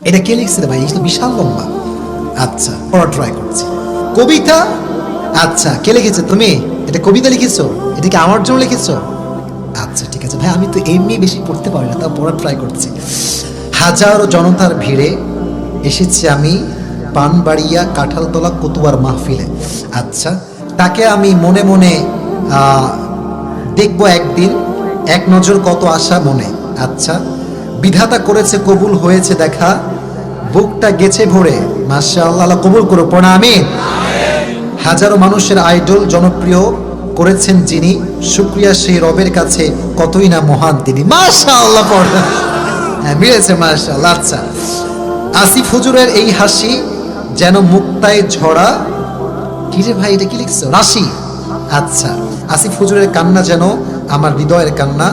এটা কে লিখছে ভাই? এটা তো বিশাল লম্বা। আচ্ছা পড়া ট্রাই করছি। কবিতা? আচ্ছা কে লিখেছে? তুমি? এটা কবিতা লিখেছো? এটা কি আমার জন্য লিখেছো? আচ্ছা ঠিক আছে। ভাই, আমি তো এমনি বেশি পড়তে পারি না, তাও পড়া ট্রাই করছি। হাজারো জনতার ভিড়ে এসেছি আমি পানবাড়িয়া কাঁঠালতলা কতুয়ার মাহফিলে। আচ্ছা তাকে আমি মনে মনে দেখব একদিন। এক নজর কত আশা মনে। আচ্ছা বিধাতা করেছে, কবুল হয়েছে, দেখা। বুকটা গেছে ভরে। মাসা আল্লাহ কবুল করো পড়া আমি হাজারো মানুষের আইডল জনপ্রিয় করেছেন যিনি। শুক্রিয়া সেই রবের কাছে, কতই না মহান তিনি। মাশা আল্লাহ হ্যাঁ মিলেছে মাশা আল্লাহ আচ্ছা। আসিফ হুজুরের এই হাসি যেন মুক্তায় ঝরা। কি রে ভাই, এটা কি লিখছো? রাশি। আচ্ছা আসিফ হুজুরের কান্না যেন, আমার হৃদয়ের কান্না।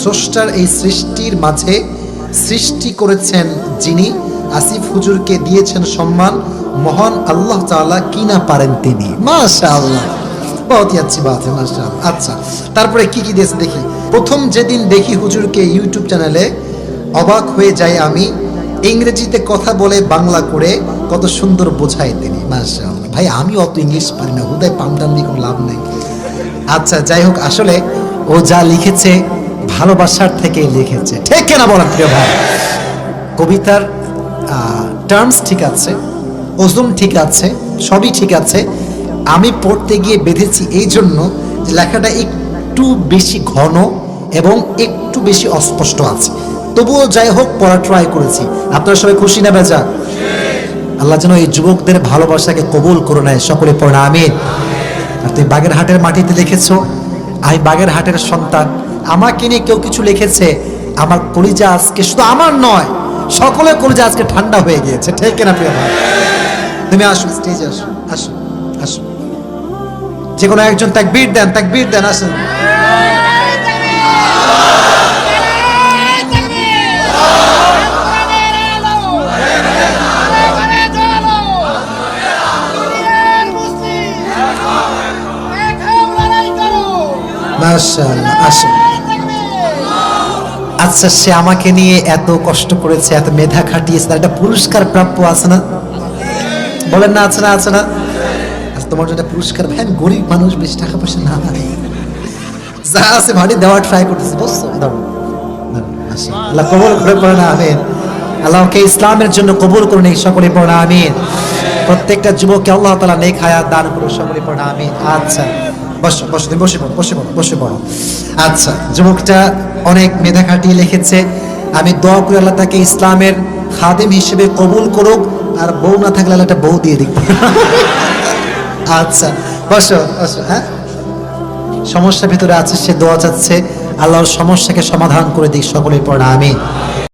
স্রষ্টার এই সৃষ্টির মাঝে সৃষ্টি করেছেন যিনি, আসিফ হুজুরকে দিয়েছেন সম্মান, মহান আল্লাহ তাআলা কি না পারেন তিনি। মাশাআল্লাহ। বহুত হি আচ্ছি বাত হ্যায় আচ্ছা তারপরে কি কি দিয়েছে দেখি। প্রথম যেদিন দেখি হুজুরকে ইউটিউব চ্যানেলে অবাক হয়ে যাই আমি, ইংরেজিতে কথা বলে বাংলা করে কত সুন্দর বোঝায় তিনি, মাশাআল্লাহ। ভাই আমি অত ইংলিশ পারি না, হুদায় পামটাম দিয়ে কোনো লাভ নেই। আচ্ছা যাই হোক, আসলে ও যা লিখেছে ভালোবাসার থেকে লিখেছে। ঠিক কেনা বলেন, প্রিয় ভাই? কবিতার টার্মস ঠিক আছে ওজুম ঠিক আছে, সবই ঠিক আছে। আমি পড়তে গিয়ে বেঁধেছি এই জন্য যে লেখাটা একটু বেশি ঘন এবং একটু বেশি অস্পষ্ট আছে। তবুও যাই হোক পড়া ট্রাই করেছি। আপনারা সবাই খুশি না বেজা? আল্লাহ যেন এই যুবকদের ভালোবাসাকে কবুল করে নেয়, সকলে পড়া, আমিন। আর তুমি বাগেরহাটের মাটিতে লিখেছ আমি বাগেরহাটের সন্তান। আমাকে নিয়ে কেউ কিছু লিখেছে, আমার কলিজা আজকে শুধু আমার নয়, সকলের কলিজা আজকে ঠান্ডা হয়ে গিয়েছে। ঠিক না প্রিয় ভাই? তুমি আসো স্টেজে আসো আসো আসো। যে কোনো একজন তাকবীর দেন তাকবীর দেন, আসুন। মাশাআল্লাহ, আসুন। আচ্ছা সে আমাকে নিয়ে এত কষ্ট করেছে এত মেধা খাটিয়েছে তার একটা পুরস্কার প্রাপ্য আছে না? বলেন না আছে না আছে না? আচ্ছা, তোমার জন্য পুরস্কার। ভাই আমি গরিব মানুষ বেশি টাকা পয়সা না নাই যা আছে ভাড়ি দেওয়ার ট্রাই করতেছি। বুঝছ আল্লাহ কবুল করে পড়ে না আমিন। আল্লাহকে ইসলামের জন্য কবুল করুন এই সকলে পড়ে আমিন। প্রত্যেকটা যুবককে আল্লাহ তালা নেক হায়াত দান করুন সকলে পড়ে আমিন। আচ্ছা। বসো বসো, তুমি বসে পড়ো বসে পড়ো বসে পড়ো। আচ্ছা যুবকটা অনেক মেধা খাটিয়ে লিখেছে, আমি দোয়া করি আল্লাহ তাকে ইসলামের খাদেম হিসেবে কবুল করুক, আর বউ না থাকলে আল্লাহ একটা বউ দিয়ে দিক। আচ্ছা বসো বসো হ্যাঁ? সমস্যার ভিতরে আছে, সে দোয়া চাচ্ছে, আল্লাহর সমস্যাকে সমাধান করে দিক সকলের পড়া আমি